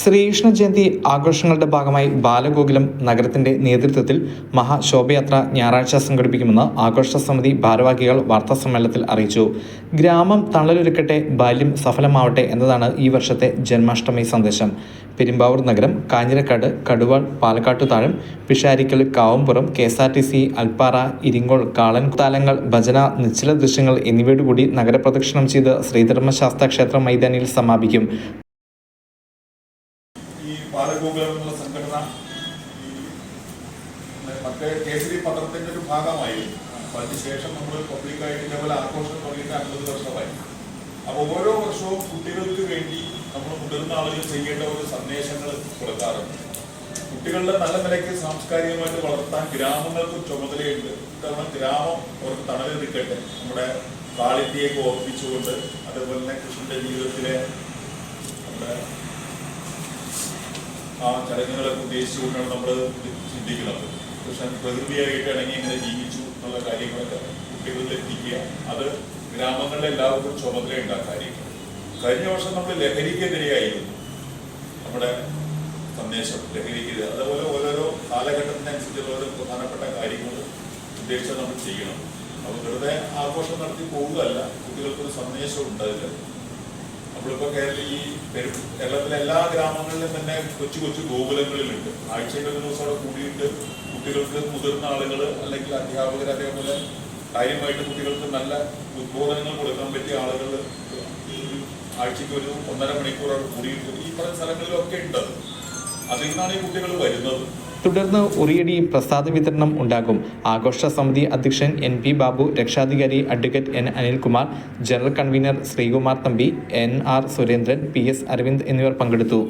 ശ്രീകൃഷ്ണ ജയന്തി ആഘോഷങ്ങളുടെ ഭാഗമായി ബാലഗോകുലം നഗരത്തിന്റെ നേതൃത്വത്തിൽ മഹാശോഭയാത്ര ഞായറാഴ്ച സംഘടിപ്പിക്കുമെന്ന് ആഘോഷ സമിതി ഭാരവാഹികൾ വാർത്താസമ്മേളനത്തിൽ അറിയിച്ചു. ഗ്രാമം തണലൊരുക്കട്ടെ ബാല്യം സഫലമാവട്ടെ എന്നതാണ് ഈ വർഷത്തെ ജന്മാഷ്ടമി സന്ദേശം. പെരുമ്പാവൂർ നഗരം Kanjirakkad Kaduval Palakkattuthazham Pisharikkal Kavumpuram K S R T C Alppara Iringol കാളൻ താലങ്ങൾ ഭജന നിശ്ചല ദൃശ്യങ്ങൾ എന്നിവയോടുകൂടി നഗരപ്രദക്ഷിണം ചെയ്ത് ശ്രീധർമ്മശാസ്ത്ര ക്ഷേത്ര മൈതാനിയിൽ സമാപിക്കും. ഈ ബാലഗോകുലം എന്നുള്ള സംഘടന ഈ മറ്റേ കേസരി പത്രത്തിന്റെ ഒരു ഭാഗമായിരുന്നു. അതിനുശേഷം നമ്മൾ പബ്ലിക്കായിട്ട് ഇതേപോലെ ആഘോഷം തുടങ്ങിയിട്ട് അൻപത് വർഷമായി. അപ്പൊ ഓരോ വർഷവും കുട്ടികൾക്ക് വേണ്ടി നമ്മൾ മുതിർന്ന ആളുകൾ ചെയ്യേണ്ട ഒരു സന്ദേശങ്ങൾ കൊടുക്കാറുണ്ട്. കുട്ടികളുടെ നല്ല നിലയ്ക്ക് സാംസ്കാരികമായിട്ട് വളർത്താൻ ഗ്രാമങ്ങൾക്ക് ചുമതലയുണ്ട്. കാരണം ഗ്രാമം ഒരു തണലെടുക്കട്ടെ നമ്മുടെ കാളിറ്റിയൊക്കെ ഓർപ്പിച്ചുകൊണ്ട് അതുപോലെ തന്നെ കൃഷ്ണന്റെ ജീവിതത്തിലെ നമ്മുടെ ആ ചടങ്ങുകളൊക്കെ ഉദ്ദേശിച്ചുകൊണ്ടാണ് നമ്മൾ ചിന്തിക്കുന്നത്. പക്ഷെ പ്രകൃതിയായിട്ട് ഇണങ്ങി എങ്ങനെ ജീവിച്ചു എന്നുള്ള കാര്യങ്ങളൊക്കെ കുട്ടികളിൽ എത്തിക്കുക അത് ഗ്രാമങ്ങളിലെ എല്ലാവർക്കും ചുമതലയുണ്ട് ആ കാര്യങ്ങൾ. കഴിഞ്ഞ വർഷം നമ്മൾ ലഹരിക്കെതിരെയായിരുന്നു നമ്മുടെ സന്ദേശം ലഹരിക്കെതിരെ. അതുപോലെ ഓരോരോ കാലഘട്ടത്തിനനുസരിച്ചുള്ള ഓരോ പ്രധാനപ്പെട്ട കാര്യങ്ങൾ ഉദ്ദേശിച്ച് നമ്മൾ ചെയ്യണം. അപ്പോൾ വെറുതെ ആഘോഷം നടത്തി പോവുകയല്ല. കുട്ടികൾക്കൊരു സന്ദേശം അതിൽ നമ്മളിപ്പോ കേരളത്തിൽ ഈ കേരളത്തിലെ എല്ലാ ഗ്രാമങ്ങളിലും തന്നെ കൊച്ചു കൊച്ചു ഗോകുലങ്ങളിലുണ്ട് ആഴ്ചയിൽ ഒരു ദിവസം അവിടെ കൂടിയിട്ട് കുട്ടികൾക്ക് മുതിർന്ന ആളുകൾ അല്ലെങ്കിൽ അധ്യാപകർ അതേപോലെ കാര്യമായിട്ട് കുട്ടികൾക്ക് നല്ല ഉദ്ബോധനങ്ങൾ കൊടുക്കാൻ പറ്റിയ ആളുകൾ ആഴ്ചയ്ക്ക് ഒരു ഒന്നര മണിക്കൂർ അവിടെ കൂടിയിട്ട് ഈ പറഞ്ഞ സ്ഥലങ്ങളിലൊക്കെ ഉണ്ട് അത്. അതിൽ നിന്നാണ് ഈ കുട്ടികൾ വരുന്നത് തുടർന്ന് ഉറിയടി പ്രസാദ വിതരണം ഉണ്ടാകും. ആഘോഷ സമിതി അധ്യക്ഷൻ എൻ പി ബാബു രക്ഷാധികാരി advocate N Anilkumar general convener Sreekumar Thampi N R Surendran P S Aravind എന്നിവർ പങ്കെടുത്തു.